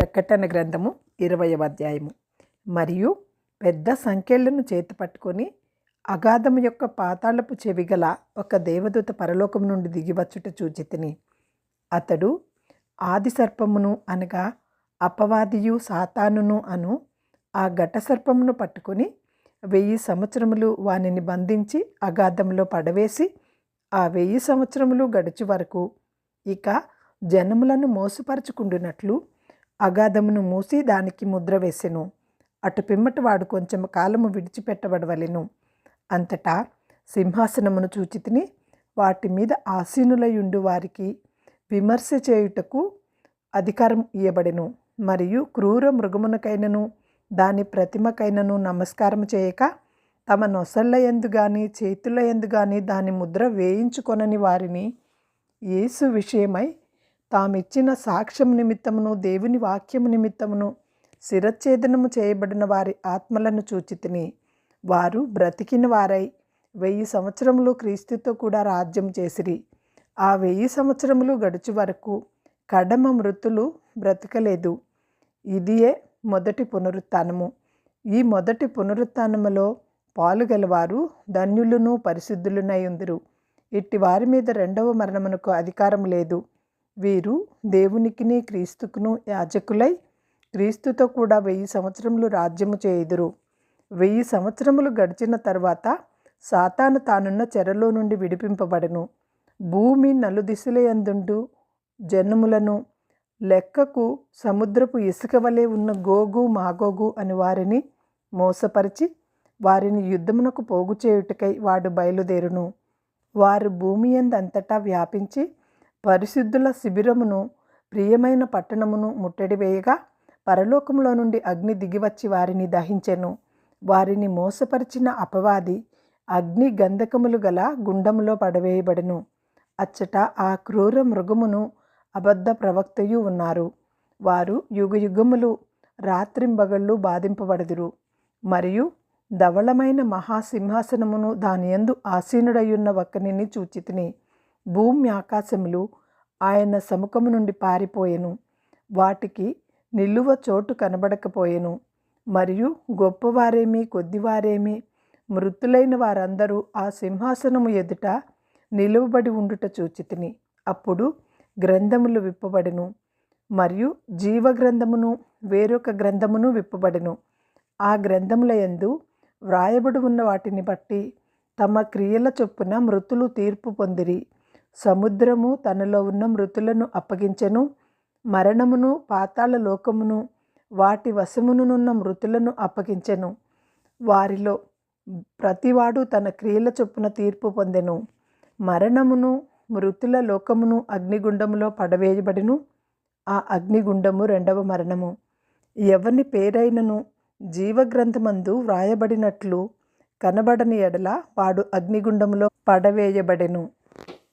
ప్రకటన గ్రంథము ఇరవయవ అధ్యాయము. మరియు పెద్ద సంఖ్యలను చేతి పట్టుకొని అగాధము యొక్క పాతాళపు చెవిగల ఒక దేవదూత పరలోకం నుండి దిగివచ్చుట చూచితిని అతడు ఆది సర్పమును అనగా అపవాదియు సాతానును అను ఆ ఘట సర్పమును పట్టుకొని వెయ్యి సంవత్సరములు వానిని బంధించి అగాధంలో పడవేసి ఆ వెయ్యి సంవత్సరములు గడిచి వరకు ఇక జనములను మోసపరుచుకుంటున్నట్లు అగాధమును మూసి దానికి ముద్ర వేసెను. అటు పిమ్మట వాడు కొంచెం కాలము విడిచిపెట్టబడవలెను. అంతటా సింహాసనమును చూచితిని వాటి మీద ఆసీనులయుండు వారికి విమర్శ చేయుటకు అధికారం ఇయ్యబడెను. మరియు క్రూర మృగమునకైనను దాని ప్రతిమకైనను నమస్కారం చేయక తమ నొసళ్ళ ఎందు గాని చేతుల ఎందు గాని దాని ముద్ర వేయించుకొనని వారిని యేసు విషయమై తామిచ్చిన సాక్ష్యం నిమిత్తమును దేవుని వాక్యము నిమిత్తమును శిరచ్ఛేదనము చేయబడిన వారి ఆత్మలను చూచితిని వారు బ్రతికిన వారై వెయ్యి సంవత్సరములు క్రీస్తుతో కూడా రాజ్యం చేసిరి. ఆ వెయ్యి సంవత్సరములు గడుచు వరకు కడమ మృతులు బ్రతకలేదు. ఇదియే మొదటి పునరుత్నము. ఈ మొదటి పునరుత్నములో పాలుగలవారు ధన్యులను పరిశుద్ధులునై ఉందిరు. ఇట్టి వారి మీద రెండవ మరణమునకు అధికారం లేదు. వీరు దేవునికిని క్రీస్తుకును యాజకులై క్రీస్తుతో కూడా వెయ్యి సంవత్సరములు రాజ్యము చేయుదురు. వెయ్యి సంవత్సరములు గడిచిన తర్వాత సాతాను తానున్న చెరలో నుండి విడిపింపబడను. భూమి నలుదిశలయందుండు జన్ములను. లెక్కకు సముద్రపు ఇసుక వలె ఉన్న గోగు మాగోగు అని వారిని మోసపరిచి వారిని యుద్ధమునకు పోగు చేయుటకై వాడు బయలుదేరును. వారు భూమి ఎందంతటా వ్యాపించి పరిశుద్ధుల శిబిరమును ప్రియమైన పట్టణమును ముట్టడి వేయగా పరలోకంలో నుండి అగ్ని దిగివచ్చి వారిని దహించెను. వారిని మోసపరిచిన అపవాది అగ్ని గంధకములు గల గుండములో పడవేయబడెను. అచ్చట ఆ క్రూర మృగమును అబద్ధ ప్రవక్తయు ఉన్నారు. వారు యుగయుగములు రాత్రింబగళ్ళు బాధింపబడదురు. మరియు ధవళమైన మహాసింహాసనమును దాని యందు ఆసీనుడయ్యున్న ఒక్కనిని చూచితిని. భూమి ఆకాశములు ఆయన సముఖము నుండి పారిపోయెను. వాటికి నిలువ చోటు కనబడకపోయెను. మరియు గొప్పవారేమి కొద్దివారేమి మృతులైన వారందరూ ఆ సింహాసనము ఎదుట నిలువబడి ఉండుట చూచితిని. అప్పుడు గ్రంథములు విప్పబడెను. మరియు జీవ గ్రంథమును వేరొక గ్రంథమును విప్పబడెను. ఆ గ్రంథముల యందు వ్రాయబడి ఉన్న వాటిని బట్టి తమ క్రియల చొప్పున మృతులు తీర్పు పొందిరి. సముద్రము తనలో ఉన్న మృతులను అప్పగించెను మరణమును పాతాళ లోకమును వాటి వశమునున్న మృతులను అప్పగించెను. వారిలో ప్రతివాడు తన క్రియల చొప్పున తీర్పు పొందెను. మరణమును మృతుల లోకమును అగ్నిగుండములో పడవేయబడిను. ఆ అగ్నిగుండము రెండవ మరణము. ఎవని పేరైనను జీవగ్రంథమందు వ్రాయబడినట్లు కనబడని ఎడల వాడు అగ్నిగుండములో పడవేయబడెను.